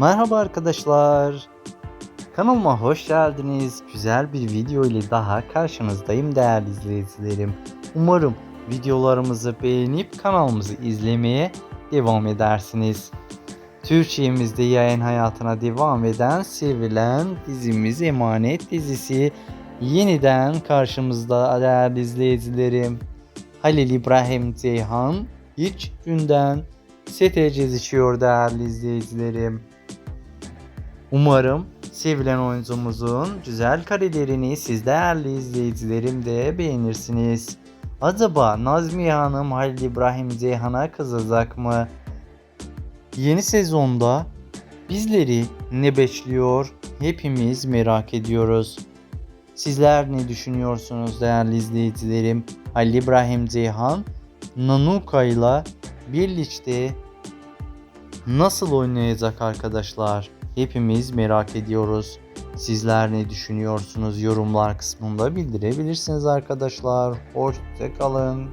Merhaba arkadaşlar. Kanalıma hoş geldiniz. Güzel bir video ile daha karşınızdayım değerli izleyicilerim. Umarım videolarımızı beğenip kanalımızı izlemeye devam edersiniz. Türkiye'mizde yayın hayatına devam eden sevilen dizimiz Emanet dizisi yeniden karşımızda değerli izleyicilerim. Halil İbrahim Ceyhan ilk günden sete gezişiyor değerli izleyicilerim. Umarım sevilen oyuncumuzun güzel karelerini siz değerli izleyicilerim de beğenirsiniz. Acaba Nazmiye Hanım Halil İbrahim Ceyhan'a kızacak mı? Yeni sezonda bizleri ne bekliyor hepimiz merak ediyoruz. Sizler ne düşünüyorsunuz değerli izleyicilerim? Halil İbrahim Ceyhan Nanuka ile birlikte nasıl oynayacak arkadaşlar? Hepimiz merak ediyoruz. Sizler ne düşünüyorsunuz? Yorumlar kısmında bildirebilirsiniz arkadaşlar. Hoşçakalın.